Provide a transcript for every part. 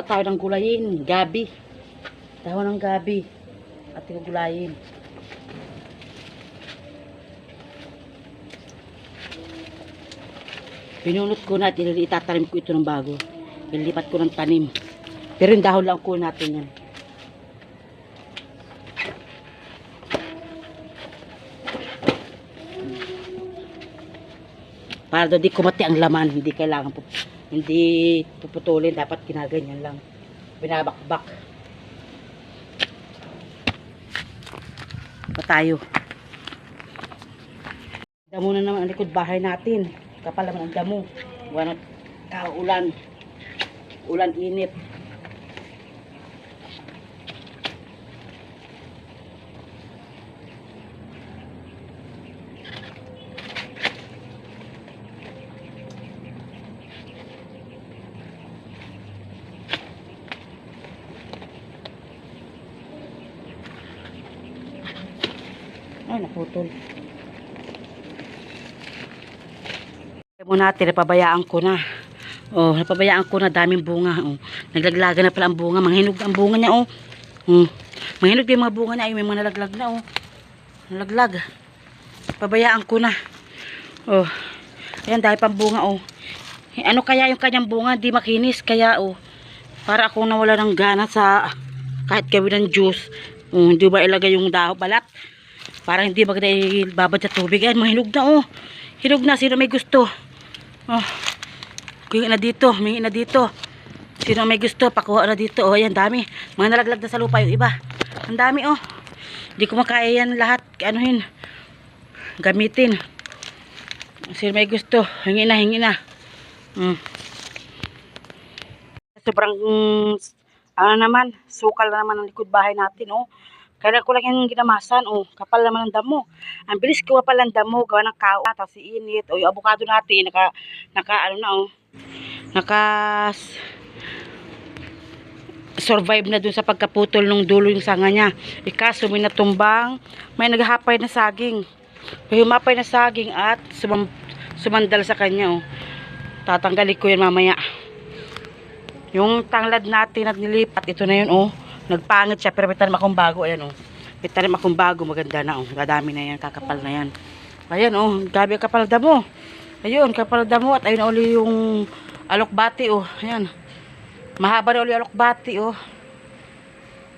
At tayo ng gulayin, gabi. Dahon ng gabi. At gulayin. Pinunot ko na at itatanim ko ito ng bago. Ilipat ko ng tanim. Pero yung dahon lang ko natin yan. Para daw di kumati ang laman, hindi kailangan po, hindi puputulin, dapat ginaganyan lang. Binabakbak. Pa tayo. Damo na naman ang likod bahay natin. Kapal naman ang damo. Wala kaulan. Ulan init. Ay, naputol. mo natin, napabayaan ko na. Oh, napabayaan ko na daming bunga. Oh. Naglaglaga na pala ang bunga. Manghinog ang bunga niya, oh. Hmm. Manghinog din mga bunga niya. Ay, may mga nalaglag na, oh. Nalaglag. Pabayaan ko na. Oh. Ayan, dahil pang bunga, oh. Eh, Ano kaya yung kanyang bunga? Di makinis. Kaya, oh. Para ako nawala ng gana sa kahit gawin ng juice. Oh, hindi ba ilagay yung daho balat? Para hindi maganda babad sa tubig. Ayan, mahinog na, oh. Hinog na. Sino may gusto? Oh. Kuha na dito, mingi na dito. Sino may gusto, pakuha na dito. Oh, ayan, dami. Mga nalaglag na sa lupa yung iba. Ang dami, oh. Hindi ko makaya yan lahat. Anuhin. Gamitin. Sino may gusto, hingi na, hingi na. Mm. Sobrang, mm, ano naman, sukal na naman ang likod bahay natin, oh. Kailan ko lang yung ginamasan, oh, kapal naman ang damo. Ang bilis kuha pala ng damo, gawa ng kao, tapos iinit, o yung avocado natin, naka, naka, ano na, oh, naka, survive na dun sa pagkaputol ng dulo yung sanga niya. Ikaso, may natumbang, may naghahapay na saging. May humapay na saging at sumam, sumandal sa kanya, oh. Tatanggalin ko yan mamaya. Yung tanglad natin at nilipat, ito na yun, oh. Nagpangit siya, pero may tanim akong bago, ayan, oh. May tanim akong bago, maganda na, oh. Dadami na yan, kakapal na yan. Ayan, oh. Gabi ang kapal damo. Ayun, kapal damo. At ayun na uli yung alokbati, oh. Ayan. Mahaba na uli alokbati, oh.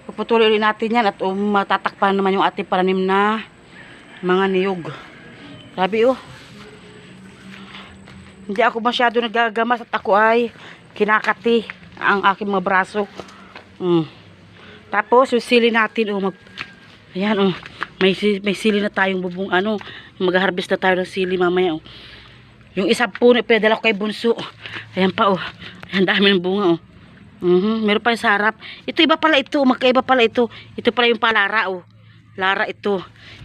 Puputuloy ulit natin yan at um, matatakpan naman yung ating pananim na mga niyog. Grabe, oh. Hindi ako masyado nagagamas at ako ay kinakati ang aking mga braso. Mm. Tapos, yung natin, oh, mag, ayan, oh, may, may sili na tayong bubong, ano, mag-harvest na tayo ng sili mamaya, oh. Yung isang puno, pinadala ko kay Bunso. Ayan pa, oh. Ayan, dami ng bunga, oh. Mhm, meron pa yung sa harap. Ito iba pala ito, magkaiba pala ito. Ito pala yung palara, oh. Lara ito.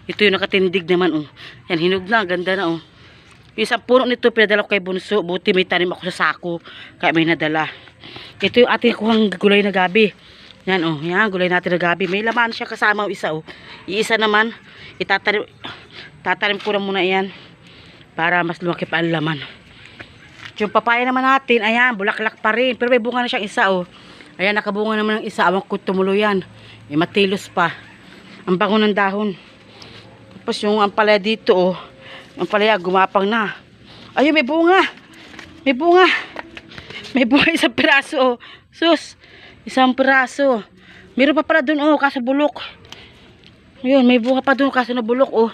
Ito yung nakatindig naman, oh. Yan, hinog na, ganda na, oh. Yung isang puno nito, pinadala ko kay Bunso. Buti may tanim ako sa sako. Kaya may nadala. Ito yung ating kuhang gulay na gabi. Yan, oh. Yan, gulay natin na gabi. May laman siya kasama o isa, oh. Iisa naman, itatanim, tatanim ko na muna yan. Para mas lumaki pa ang laman. Yung papaya naman natin, ayan, bulaklak pa rin. Pero may bunga na siyang isa, oh. Ayan, nakabunga naman ng isa. Awang ko tumulo yan. May matilos pa. Ang bango ng dahon. Tapos yung ampalaya dito, oh. Ang palaya, gumapang na. Ayun, may bunga. May bunga. May bunga isang piraso, oh. Sus, isang piraso. Meron pa pala dun, oh, kaso bulok. Ayun, may bunga pa dun, kaso na bulok, oh.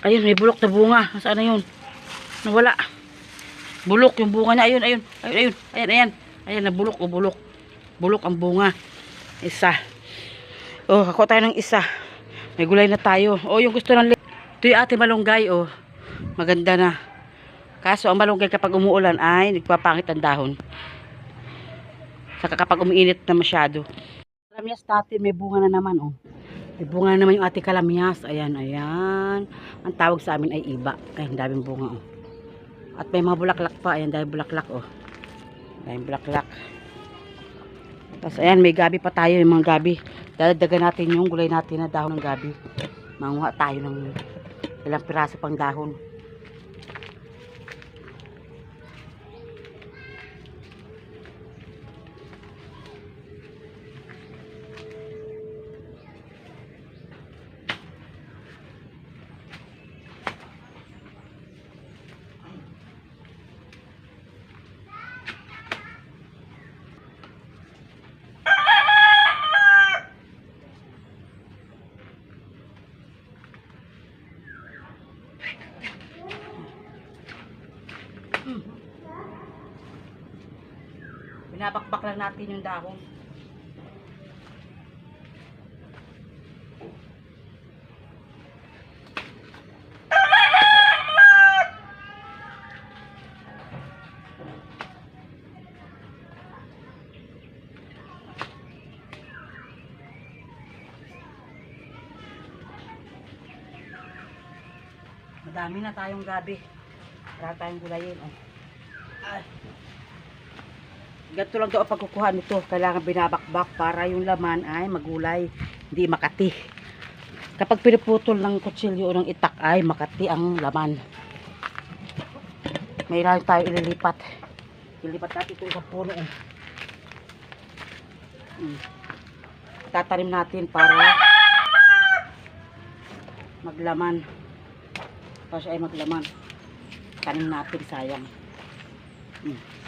Ayun, may bulok na bunga. Saan na yun? Nawala. Bulok yung bunga niya. Ayun, ayun. Ayun, ayun. Ayan, ayan. Ayan, nabulok, oh, bulok. Bulok ang bunga. Isa. Oh, ako tayo ng isa. May gulay na tayo. Oh, yung gusto ng... Ito yung ate malunggay, oh. Maganda na. Kaso, ang malunggay kapag umuulan ay nagpapangit ang dahon. Saka kapag umiinit na masyado. Kalamyas natin, may bunga na naman, oh. May bunga na naman yung ate kalamyas. Ayan, ayan. Ang tawag sa amin ay iba. Ay, ang daming bunga, oh. At may mga bulaklak pa. Ayan, dahil bulaklak, oh. Dahil bulaklak. Tapos, ayan, may gabi pa tayo, yung mga gabi. Dadagdagan natin yung gulay natin na dahon ng gabi. Manguha tayo ng ilang piraso pang dahon. Binabakbak lang natin yung dahon. Madami na tayong gabi. Wala tayong gulayin. Oh. Ay. Ganito lang daw ang pagkukuha nito. Kailangan binabakbak para yung laman ay magulay. Hindi makati. Kapag pinuputol ng kutsilyo o ng itak ay makati ang laman. May lang tayo ililipat. Ililipat natin ito isang puno. Hmm. Tatanim natin para maglaman. Para siya ay maglaman. Tanim natin sayang. Hmm.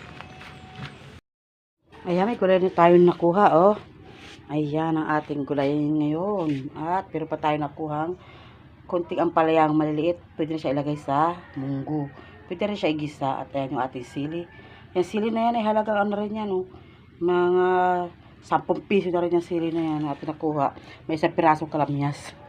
Ayan, may gulay na tayo nakuha, oh. Ayan ang ating gulay ngayon. At pero pa tayo nakuhang konting ampalayang maliliit. Pwede na siya ilagay sa munggo. Pwede rin siya igisa. At ayan yung ating sili. Yung sili na yan ay halagang ano rin yan, oh. Mga 10 piso na rin yung sili na yan na natin nakuha. May isang pirasong kalamyas.